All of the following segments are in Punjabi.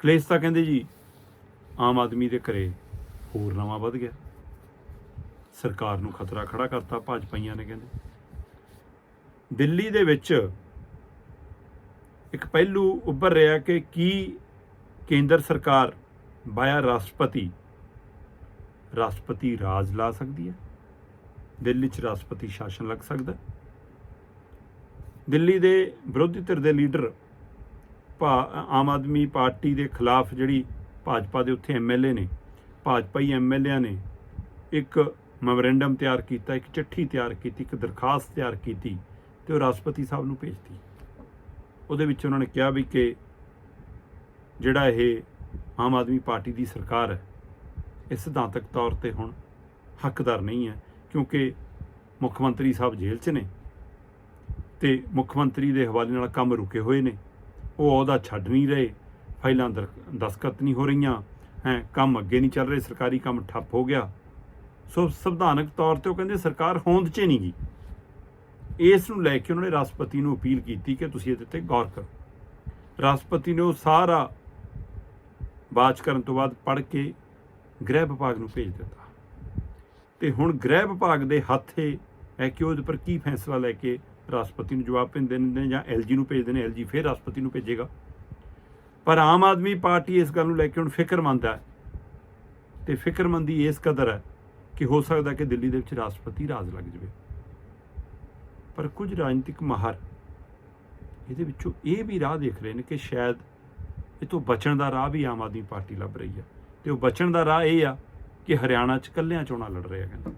ਕਲੇਸ਼ ਤਾਂ ਕਹਿੰਦੇ ਜੀ, ਆਮ ਆਦਮੀ ਦੇ ਘਰੇ ਹੋਰ ਨਵਾਂ ਵੱਧ ਗਿਆ। ਸਰਕਾਰ ਨੂੰ ਖਤਰਾ ਖੜਾ ਕਰਤਾ ਭਾਜਪਾਈਆਂ ਨੇ ਕਹਿੰਦੇ। ਦਿੱਲੀ ਦੇ ਵਿੱਚ ਇੱਕ ਪਹਿਲੂ ਉੱਭਰ ਰਿਹਾ ਕਿ ਕੀ ਕੇਂਦਰ ਸਰਕਾਰ ਬਾਇਆ ਰਾਸ਼ਟਰਪਤੀ ਰਾਸ਼ਟਰਪਤੀ ਰਾਜ ਲਾ ਸਕਦੀ ਹੈ? ਦਿੱਲੀ 'ਚ ਰਾਸ਼ਟਰਪਤੀ ਸ਼ਾਸਨ ਲੱਗ ਸਕਦਾ ਦਿੱਲੀ ਦੇ ਵਿਰੋਧੀ ਧਿਰ ਦੇ ਲੀਡਰ ਆਮ ਆਦਮੀ ਪਾਰਟੀ ਦੇ ਖਿਲਾਫ ਜਿਹੜੀ ਭਾਜਪਾ ਦੇ ਉੱਥੇ ਐਮਐਲਏ ਨੇ ਭਾਜਪਾਈ ਐਮਐਲਏਆਂ ਨੇ ਇੱਕ ਮੈਮੋਰੈਂਡਮ ਤਿਆਰ ਕੀਤਾ, ਇੱਕ ਚਿੱਠੀ ਤਿਆਰ ਕੀਤੀ, ਇੱਕ ਦਰਖਾਸਤ ਤਿਆਰ ਕੀਤੀ ਤੇ ਉਹ ਰਾਸ਼ਟਰਪਤੀ ਸਾਹਿਬ ਨੂੰ ਭੇਜਤੀ। ਉਹਦੇ ਵਿੱਚ ਉਹਨਾਂ ਨੇ ਕਿਹਾ ਵੀ ਕਿ ਜਿਹੜਾ ਇਹ ਆਮ ਆਦਮੀ ਪਾਰਟੀ ਦੀ ਸਰਕਾਰ ਹੈ, ਇਹ ਸਿਧਾਂਤਕ ਤੌਰ ਤੇ ਹੁਣ ਹੱਕਦਾਰ ਨਹੀਂ ਹੈ, ਕਿਉਂਕਿ ਮੁੱਖ ਮੰਤਰੀ ਸਾਹਿਬ ਜੇਲ੍ਹ 'ਚ ਨੇ ਤੇ ਮੁੱਖ ਮੰਤਰੀ ਦੇ ਹਵਾਲੇ ਨਾਲ ਕੰਮ ਰੁਕੇ ਹੋਏ ਨੇ। ਉਹ ਉਹਦਾ ਛੱਡ ਨਹੀਂ ਰਹੇ, ਫਾਈਲਾਂ ਦਰ- ਦਸਤਖਤ ਨਹੀਂ ਹੋ ਰਹੀਆਂ, ਹੈ, ਕੰਮ ਅੱਗੇ ਨਹੀਂ ਚੱਲ ਰਹੇ, ਸਰਕਾਰੀ ਕੰਮ ਠੱਪ ਹੋ ਗਿਆ। ਸੋ ਸੰਵਿਧਾਨਕ ਤੌਰ ਤੇ ਉਹ ਕਹਿੰਦੇ ਸਰਕਾਰ ਹੋਂਦ 'ਚ ਨਹੀਂ ਗਈ ਇਸ ਨੂੰ ਲੈ ਕੇ ਉਹਨਾਂ ਨੇ ਰਾਸ਼ਟਰਪਤੀ ਨੂੰ ਅਪੀਲ ਕੀਤੀ ਕਿ ਤੁਸੀਂ ਇਹਦੇ ਤੇ ਗੌਰ ਕਰੋ। ਰਾਸ਼ਟਰਪਤੀ ਨੇ ਉਹ ਸਾਰਾ ਬਾਚ ਕਰਨ ਤੋਂ ਬਾਅਦ ਪੜ੍ਹ ਕੇ ਗ੍ਰਹਿ ਵਿਭਾਗ ਨੂੰ ਭੇਜ ਦਿੱਤਾ। ਤੇ ਹੁਣ ਗ੍ਰਹਿ ਵਿਭਾਗ ਦੇ ਹੱਥੇ ਹੈ ਕਿ ਉਹਦੇ ਪਰ ਕੀ ਫੈਸਲਾ ਲੈ ਕੇ ਰਾਸ਼ਟਰਪਤੀ ਨੂੰ ਜਵਾਬ ਭੇਜਦੇ ਨੇ ਜਾਂ ਐਲਜੀ ਨੂੰ ਭੇਜਦੇ ਨੇ ਐਲਜੀ ਫਿਰ ਰਾਸ਼ਟਰਪਤੀ ਨੂੰ ਭੇਜੇਗਾ। ਪਰ ਆਮ ਆਦਮੀ ਪਾਰਟੀ ਇਸ ਗੱਲ ਨੂੰ ਲੈ ਕੇ ਹੁਣ ਫਿਕਰਮੰਦ ਹੈ ਤੇ ਫਿਕਰਮੰਦੀ ਇਸ ਕਦਰ ਹੈ ਕਿ ਹੋ ਸਕਦਾ ਕਿ ਦਿੱਲੀ ਦੇ ਵਿੱਚ ਰਾਸ਼ਟਰਪਤੀ ਰਾਜ ਲੱਗ ਜਾਵੇ। ਪਰ ਕੁਝ ਰਾਜਨੀਤਿਕ ਮਾਹਰ ਇਹਦੇ ਵਿੱਚੋਂ ਇਹ ਵੀ ਰਾਹ ਦੇਖ ਰਹੇ ਨੇ ਕਿ ਸ਼ਾਇਦ ਇਹ ਤੋਂ ਬਚਣ ਦਾ ਰਾਹ ਵੀ ਆਮ ਆਦਮੀ ਪਾਰਟੀ ਲੱਭ ਰਹੀ ਹੈ ਤੇ ਉਹ ਬਚਣ ਦਾ ਰਾਹ ਇਹ ਆ ਕਿ ਹਰਿਆਣਾ 'ਚ ਕੱਲਿਆਂ ਚੋਣਾਂ ਲੜ ਰਹੇ ਆ ਕਹਿੰਦੇ।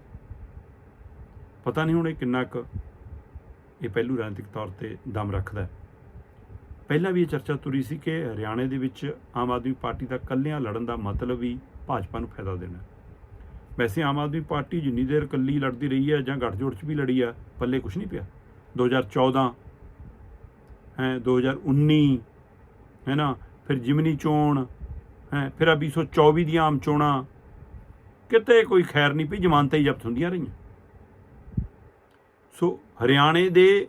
ਪਤਾ ਨਹੀਂ ਹੁਣ ਇਹ ਕਿੰਨਾ ਕੁ ਇਹ ਪਹਿਲੂ ਰਾਜਨੀਤਿਕ ਤੌਰ ਤੇ ਦਮ ਰੱਖਦਾ ਹੈ। ਪਹਿਲਾਂ ਵੀ ਇਹ ਚਰਚਾ ਤੁਰੀ ਸੀ ਕਿ ਹਰਿਆਣੇ ਦੇ ਵਿੱਚ ਆਮ ਆਦਮੀ ਪਾਰਟੀ ਦਾ ਕੱਲਿਆਂ ਲੜਨ ਦਾ ਮਤਲਬ ਵੀ ਭਾਜਪਾ ਨੂੰ ਫਾਇਦਾ ਦੇਣਾ ਵੈਸੇ ਆਮ ਆਦਮੀ ਪਾਰਟੀ ਜਿੰਨੀ ਦੇਰ ਇਕੱਲੀ ਲੜਦੀ ਰਹੀ ਹੈ ਜਾਂ ਗੱਠਜੋੜ 'ਚ ਵੀ ਲੜੀ ਆ, ਪੱਲੇ ਕੁਝ ਨਹੀਂ ਪਿਆ। 2014 ਹੈ 2019 ਹੈ ਨਾ, ਫਿਰ ਜਿਮਨੀ ਚੋਣ, ਹੈ, ਫਿਰ ਆ 2024 ਦੀਆਂ ਆਮ ਚੋਣਾਂ। ਕਿਤੇ ਕੋਈ ਖੈਰ ਨਹੀਂ ਪਈ, ਜ਼ਮਾਨਤਾਂ ਹੀ ਜ਼ਬਤ ਹੁੰਦੀਆਂ ਰਹੀਆਂ। ਸੋ ਹਰਿਆਣੇ ਦੇ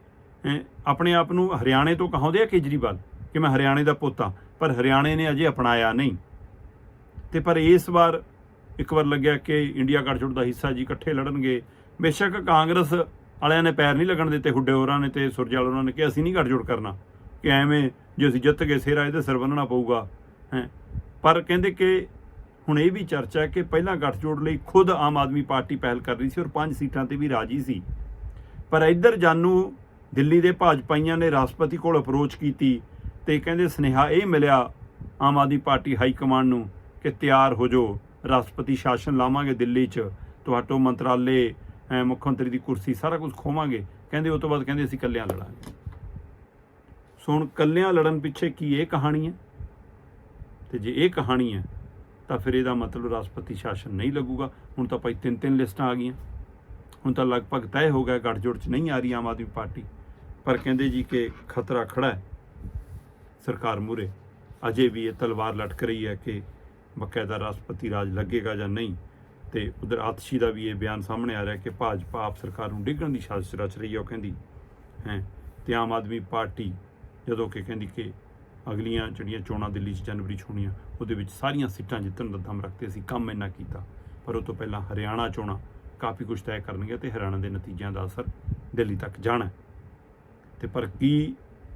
ਆਪਣੇ ਆਪ ਨੂੰ ਹਰਿਆਣੇ ਤੋਂ ਕਹਾਉਂਦੇ ਆ ਕੇਜਰੀਵਾਲ ਕਿ ਮੈਂ ਹਰਿਆਣੇ ਦਾ ਪੁੱਤ ਹਾਂ, ਪਰ ਹਰਿਆਣੇ ਨੇ ਅਜੇ ਅਪਣਾਇਆ ਨਹੀਂ। ਤੇ ਪਰ ਇਸ ਵਾਰ ਇੱਕ ਵਾਰ ਲੱਗਿਆ ਕਿ ਇੰਡੀਆ ਗੱਠਜੋੜ ਦਾ ਹਿੱਸਾ ਜੀ ਇਕੱਠੇ ਲੜਨਗੇ। ਬੇਸ਼ੱਕ ਕਾਂਗਰਸ ਵਾਲਿਆਂ ਨੇ ਪੈਰ ਨਹੀਂ ਲੱਗਣ ਦਿੱਤੇ, ਹੁੱਡੇ ਹੋਰਾਂ ਨੇ ਤੇ ਸੁਰਜੇਵਾਲ ਹੋਰਾਂ ਨੇ ਕਿ ਅਸੀਂ ਨਹੀਂ ਗੱਠਜੋੜ ਕਰਨਾ। ਕਿ ਐਵੇਂ ਜੇ ਅਸੀਂ ਜਿੱਤ ਗਏ ਸਿਰ ਇਹਦੇ ਸਿਰ ਬੰਨਣਾ ਪਊਗਾ। ਹੈ। ਪਰ ਕਹਿੰਦੇ ਕਿ ਹੁਣ ਇਹ ਵੀ ਚਰਚਾ ਹੈ ਕਿ ਪਹਿਲਾਂ ਗੱਠਜੋੜ ਲਈ ਖੁਦ ਆਮ ਆਦਮੀ ਪਾਰਟੀ ਪਹਿਲ ਕਰ ਰਹੀ ਸੀ ਔਰ ਪੰਜ ਸੀਟਾਂ ਤੇ ਵੀ ਰਾਜੀ ਸੀ। ਪਰ ਇੱਧਰ ਜਾਨੂ ਦਿੱਲੀ ਦੇ ਭਾਜਪਾਈਆਂ ਨੇ ਰਾਸ਼ਟਰਪਤੀ ਕੋਲ ਅਪਰੋਚ ਕੀਤੀ ਤੇ ਕਹਿੰਦੇ ਸੁਨੇਹਾ ਇਹ ਮਿਲਿਆ, Aam Aadmi Party high command ਨੂੰ ਕਿ ਤਿਆਰ ਹੋ ਜਾਓ, ਰਾਸ਼ਟਰਪਤੀ ਸ਼ਾਸਨ ਲਾਵਾਂਗੇ ਦਿੱਲੀ 'ਚ ਤੁਹਾਟੋ ਮੰਤਰਾਲੇ ਮੁੱਖ ਮੰਤਰੀ ਦੀ ਕੁਰਸੀ, ਸਾਰਾ ਕੁਝ ਖੋਵਾਂਗੇ। ਕਹਿੰਦੇ ਉਹ ਤੋਂ ਬਾਅਦ ਕਹਿੰਦੇ ਅਸੀਂ ਇਕੱਲਿਆਂ ਲੜਾਂਗੇ। ਸੋ ਹੁਣ ਇਕੱਲਿਆਂ ਲੜਨ ਪਿੱਛੇ ਕੀ ਇਹ ਕਹਾਣੀ ਹੈ? ਤੇ ਜੇ ਇਹ ਕਹਾਣੀ ਹੈ, ਤਾਂ ਫਿਰ ਇਹਦਾ ਮਤਲਬ ਰਾਸ਼ਟਰਪਤੀ ਸ਼ਾਸਨ ਨਹੀਂ ਲੱਗੂਗਾ। ਹੁਣ ਤਾਂ ਭਾਈ ਤਿੰਨ ਤਿੰਨ ਲਿਸਟਾਂ ਆ ਗਈਆਂ। ਹੁਣ ਤਾਂ ਲਗਭਗ ਤੈਅ ਹੋ ਗਿਆ ਗੱਠਜੋੜ 'ਚ ਨਹੀਂ ਆ ਰਹੀ ਆਮ ਆਦਮੀ ਪਾਰਟੀ। ਪਰ ਕਹਿੰਦੇ ਜੀ ਕਿ ਖਤਰਾ ਖੜਾ ਹੈ। ਸਰਕਾਰ ਮੂਰੇ ਅਜੇ ਵੀ ਇਹ ਤਲਵਾਰ ਲਟਕ ਰਹੀ ਹੈ ਕਿ ਬਕਾਇਦਾ ਰਾਸ਼ਟਰਪਤੀ ਰਾਜ ਲੱਗੇਗਾ ਜਾਂ ਨਹੀਂ। ਤੇ ਉਧਰ ਆਤਸ਼ੀ ਦਾ ਵੀ ਇਹ ਬਿਆਨ ਸਾਹਮਣੇ ਆ ਰਿਹਾ ਕਿ ਭਾਜਪਾ ਆਪ ਸਰਕਾਰ ਨੂੰ ਡਿੱਗਣ ਦੀ ਸਾਜ਼ਿਸ਼ ਰਚ ਰਹੀ ਹੈ, ਉਹ ਕਹਿੰਦੀ। ਹੈ, ਤੇ ਆਮ ਆਦਮੀ ਪਾਰਟੀ ਜਦੋਂ ਕਿ ਕਹਿੰਦੀ ਕਿ ਅਗਲੀਆਂ ਜਿਹੜੀਆਂ ਚੋਣਾਂ ਦਿੱਲੀ 'ਚ ਜਨਵਰੀ 'ਚ ਹੋਣੀਆਂ, ਉਹਦੇ ਵਿੱਚ ਸਾਰੀਆਂ ਸੀਟਾਂ ਜਿੱਤਣ ਦਾ ਦਮ ਰੱਖਦੇ ਅਸੀਂ ਕੰਮ ਇੰਨਾ ਕੀਤਾ। ਪਰ ਉਹ ਤੋਂ ਪਹਿਲਾਂ ਹਰਿਆਣਾ ਚੋਣਾਂ ਕਾਫੀ ਕੁਝ ਤੈਅ ਕਰਨਗੇ ਤੇ ਹਰਿਆਣਾ ਦੇ ਨਤੀਜਿਆਂ ਦਾ ਅਸਰ ਦਿੱਲੀ ਤੱਕ ਜਾਣਾ ਹੈ। ਤੇ ਪਰ ਕੀ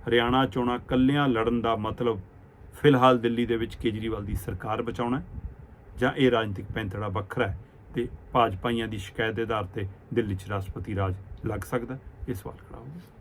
ਹਰਿਆਣਾ ਚੋਣਾਂ ਕੱਲਿਆਂ ਲੜਨ ਦਾ ਮਤਲਬ ਫਿਲਹਾਲ ਦਿੱਲੀ ਦੇ ਵਿੱਚ ਕੇਜਰੀਵਾਲ ਦੀ ਸਰਕਾਰ ਬਚਾਉਣਾ ਜਾਂ ਇਹ ਰਾਜਨੀਤਿਕ ਪੈਂਤੜਾ ਵੱਖਰਾ ਹੈ ਤੇ ਭਾਜਪਾਈਆਂ ਦੀ ਸ਼ਿਕਾਇਤ ਦੇ ਆਧਾਰ ਤੇ ਦਿੱਲੀ 'ਚ ਰਾਸ਼ਟਰਪਤੀ ਰਾਜ ਲੱਗ ਸਕਦਾ ਇਹ ਸਵਾਲ ਖੜਾ ਹੋਊਗਾ